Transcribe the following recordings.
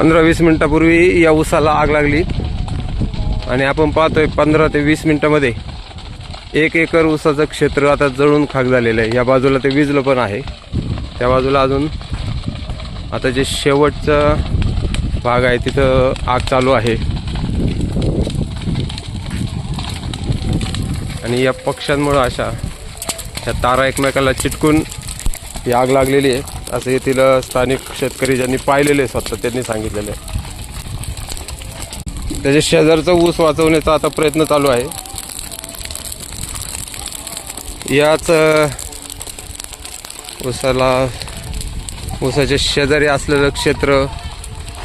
पंधरा वीस मिनिटापूर्वी या ऊसाला आग लागली. आणि आपण पाहतोय पंधरा ते वीस मिनिटामध्ये एक एकर ऊसाचं क्षेत्र आता जळून खाक झालेलं आहे. या बाजूला ते विजलं पण आहे. त्या बाजूला अजून आता जे शेवटचा भाग आहे तिथं आग चालू आहे. आणि या पक्ष्यांमुळं अशा ह्या तारा एकमेकाला चिटकून ही आग लागलेली आहे. असं येथील स्थानिक शेतकरी ज्यांनी पाहिलेले स्वतः त्यांनी सांगितलेलं आहे. त्याच्या शेजारचा ऊस वाचवण्याचा आता प्रयत्न चालू आहे. याच ऊसाला ऊसाच्या शेजारी असलेलं क्षेत्र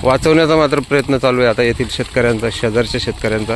वाचवण्याचा मात्र प्रयत्न चालू आहे आता येथील शेतकऱ्यांचा शेजारच्या शेतकऱ्यांचा.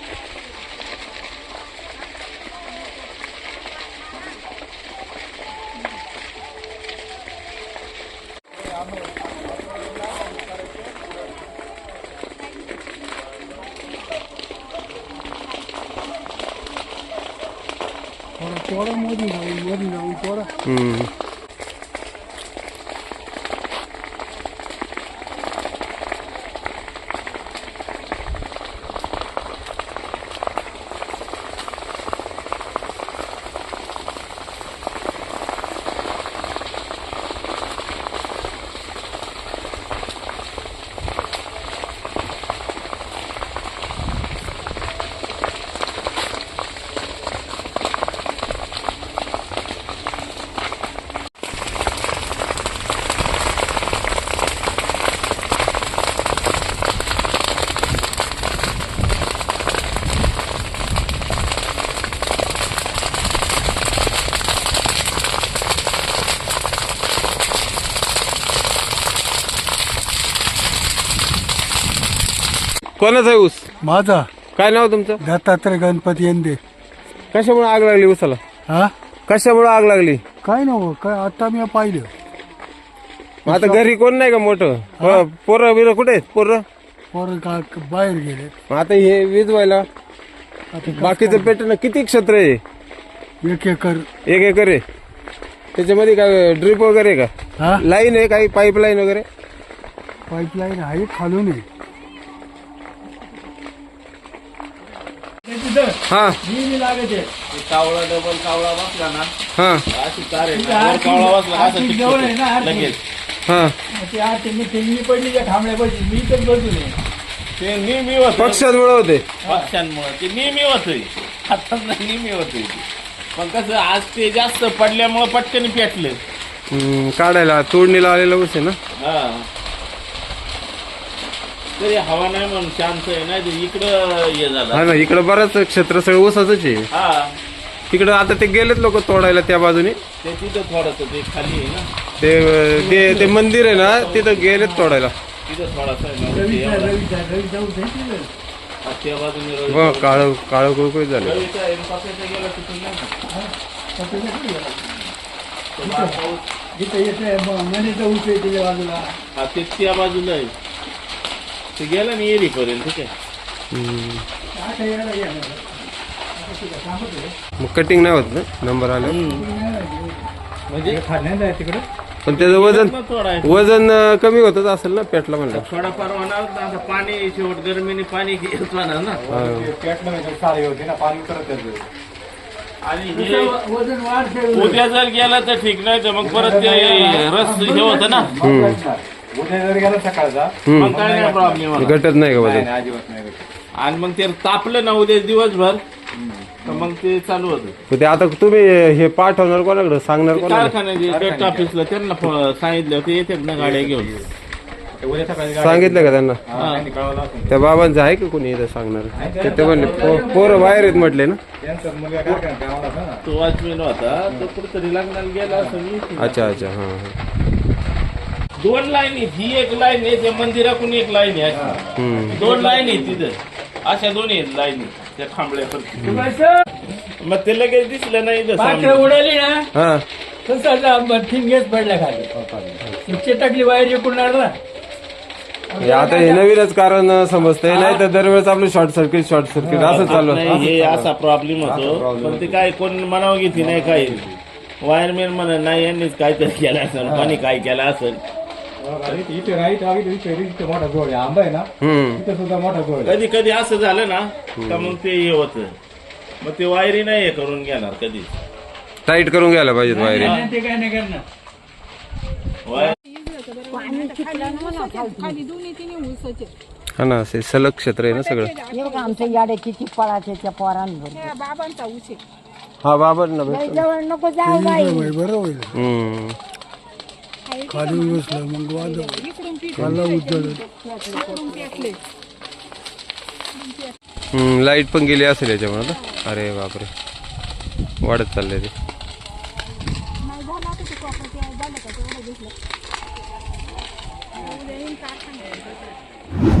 剥了磨皮，然后磨皮，然后剥了。嗯。कोणाचा आहे ऊस? माझा. काय नाव तुमचं? दत्तात्रय गणपती येंदे कशामुळे आग लागली ऊसाला? हा? कशामुळे आग लागली? काय ना हो, काय आता मी पाहिलं. मग आता घरी कोण नाही का मोठं? पोरं बिरं कुठे आहेत? पोरं? पोरं का बाहेर गेले. मग आता हे वीज व्हायला आता बाकीचं पेटणं किती क्षेत्र आहे? एक एकर. एक एकर आहे. त्याच्यामध्ये काय ड्रिप वगैरे आहे का? हा? लाईन आहे काही पाईपलाईन वगैरे? पाईपलाईन आहे खालून आहे. हा. कावळा डबल कावळा बसला ना. हा. अशी तार आहे ना, वर कावळा बसला का असं चिकटतं लगेच. हा. ते नेहमी होत. पक्षांमुळे होते. पक्ष्यांमुळे. ते नेहमी होतंय. आता नाही नेहमी होतंय. ते. पण कसं आज ते जास्त पडल्यामुळे पटकन पेटलं. हम्म, काढायला तोडणीला आलेला ऊस आहे ना? हा. तरी हवा नाही म्हणून शांत आहे. नाही तर इकडं हे हा झालं ना इकडं बरंच क्षेत्र सगळं ऊसाच आहे. हा. तिकडं आता ते गेलेत लोक तोडायला त्या बाजूने. ते तिथं थोडस ते खाली आहे ना. ते ते ते मंदिर आहे ना तिथं गेलेत तोडायला. तिथं थोडासा आहे ना, ते एवढं. हा, त्या बाजूने रवी- काळ काळ कुळकुळ झालं. रवीचा आहे, पक्ष्याचा गेला तिथून नाही का? तो बार पाऊस बाजूला. हा ते त्या बाजूला आहे. ते गेला ना एरीपर्यंत ठीक आहे मग कटिंग नाही होत ना नंबर आले म्हणजे तिकडे पण त्याचं वजन ना थोडा आहे. वजन अं, कमी होतच असेल ना पेटला म्हणलं थोडाफार होणार ना, आता पाणी शेवट गरमीने पाणी येत राहणार ना आणि हे वजन वाढ उद्या जर गेला तर ठीक नाही तर मग परत ते रस हे होतं ना उद्या जर गेला सकाळचा मग काय नाही प्रॉब्लेम घटत नाही का वजन नाही, अजिबात नाही भेटत. आणि मग ते तापलं ना उद्या दिवसभर तर मग ते चालू होतं. ते आता तुम्ही हे पाठवणार कोणाकडे सांगणार कोणाकडे? कारखान्याचे डेट ऑफिसला त्यांना फ- सांगितलं ते येतात ना गाड्या घेऊन. ते उद्या सकाळी गाडी- सांगितलं का त्यांना? हा, त्यांनी कळवलं असेल. त्या त्या बाबांचं आहे का कोणी इथं सांगणार? ते ते म्हणले पो- पोरं बाहेर आहेत म्हटले ना. त्यांचा मुलगा कारखान्यात कामाला होता ना. तो वॉचमॅन होता तो कुठेतरी लग्नाला गेला असं मी अच्छा अच्छा हां हां. दोन लाईन आहेत. ही एक लाईन आहे त्या मंदिराकडून एक लाईन आहे अशी. हम्म. दोन लाईन आहे तिथं. अशा दोन्ही आहेत लाईन त्या खांबळ्यावरती मग ते लगेच दिसलं नाही पात्र. उडाली ना? हा. तसं खाली. चिटकली वायर ना हे आता हे नवीनच कारण समजतंय नाही तर दरवेळेस आपलं शॉर्ट सर्किट शॉर्ट सर्किट असं चालू. नाही हे असा प्रॉब्लेम होतो. पण ते काय कोण म्हणावं घेते नाही काही वायरमॅन म्हणा नाही यांनीच काहीतरी केलं असेल कोणी काय केलं असेल. इथे इथे नाही इथे इथे इथे इथे मोठा जोड आहे. आंबा आहे ना हम्म. इथे सुद्धा मोठा जोड आहे. कधी कधी असं झालं ना का मग ते हे होतं. मग ते वायरी नाही हे करून घेणार कधी टाईट करून घ्यायला पाहिजेत वायरी. ते काय नाही करणार. वायर खाली दोन्ही तिन्ही ऊसाचे हा ना असे सलग क्षेत्र आहे ना सगळं. हे बघा आमच्या याडे किती पळाचे त्या पोरांवर त्या बाबांचा ऊस आहे. हा बाबर ना भेट जवळ नको जाऊ बाई. हम्म. खाली बसलं मग वाद इकडून खाल्ला उचल लाइट पण गेली असेल याच्यामुळे आता. अरे बापरे. वाढत चाललंय ते. नाही झालं